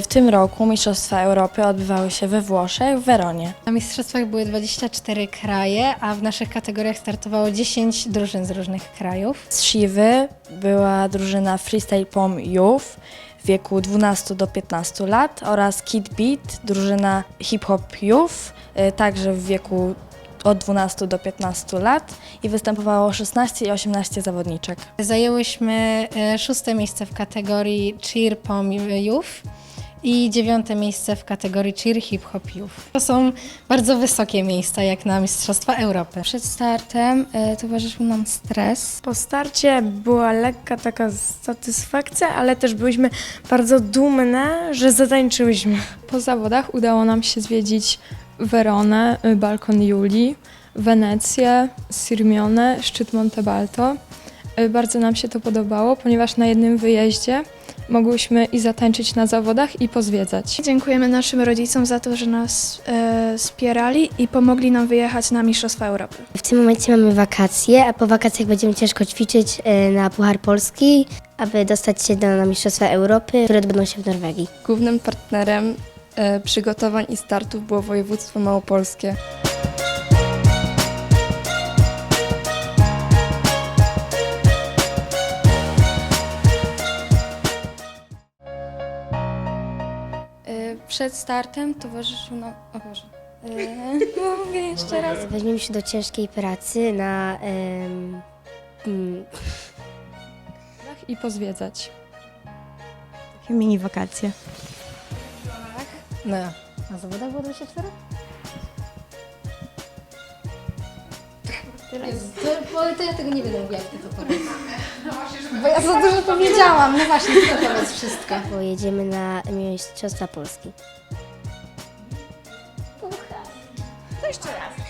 W tym roku Mistrzostwa Europy odbywały się we Włoszech, w Weronie. Na mistrzostwach były 24 kraje, a w naszych kategoriach startowało 10 drużyn z różnych krajów. Z Siwy była drużyna Freestyle Pom Youth w wieku 12 do 15 lat oraz Kid Beat, drużyna Hip Hop Youth, y, także w wieku od 12 do 15 lat i występowało 16 i 18 zawodniczek. Zajęłyśmy e, szóste miejsce w kategorii Cheer Pom Youth i dziewiąte miejsce w kategorii Cheer Hip Hop Youth. To są bardzo wysokie miejsca jak na Mistrzostwa Europy. Przed startem y, towarzyszył nam stres. Po starcie była lekka taka satysfakcja, ale też byliśmy bardzo dumne, że zatańczyłyśmy. Po zawodach udało nam się zwiedzić Weronę, y, balkon Julii, Wenecję, Sirmione, szczyt Monte Balto. Y, Bardzo nam się to podobało, ponieważ na jednym wyjeździe mogłyśmy i zatańczyć na zawodach i pozwiedzać. Dziękujemy naszym rodzicom za to, że nas e, wspierali i pomogli nam wyjechać na Mistrzostwa Europy. W tym momencie mamy wakacje, a po wakacjach będziemy ciężko ćwiczyć e, na Puchar Polski, aby dostać się do, na Mistrzostwa Europy, które odbędą się w Norwegii. Głównym partnerem e, przygotowań i startów było województwo małopolskie. Przed startem towarzyszył nam... O Boże. Mówię jeszcze raz. Weźmiemy się do ciężkiej pracy na... em, mm, I pozwiedzać. Takie mini wakacje. No, na zawodach było 24? To, bo to ja tego nie mówiła, jak ty to powiedz. Bo ja za dużo powiedziałam. No właśnie, ty to powiedz wszystko. pojedziemy na Mistrzostwa Polski. To jeszcze raz.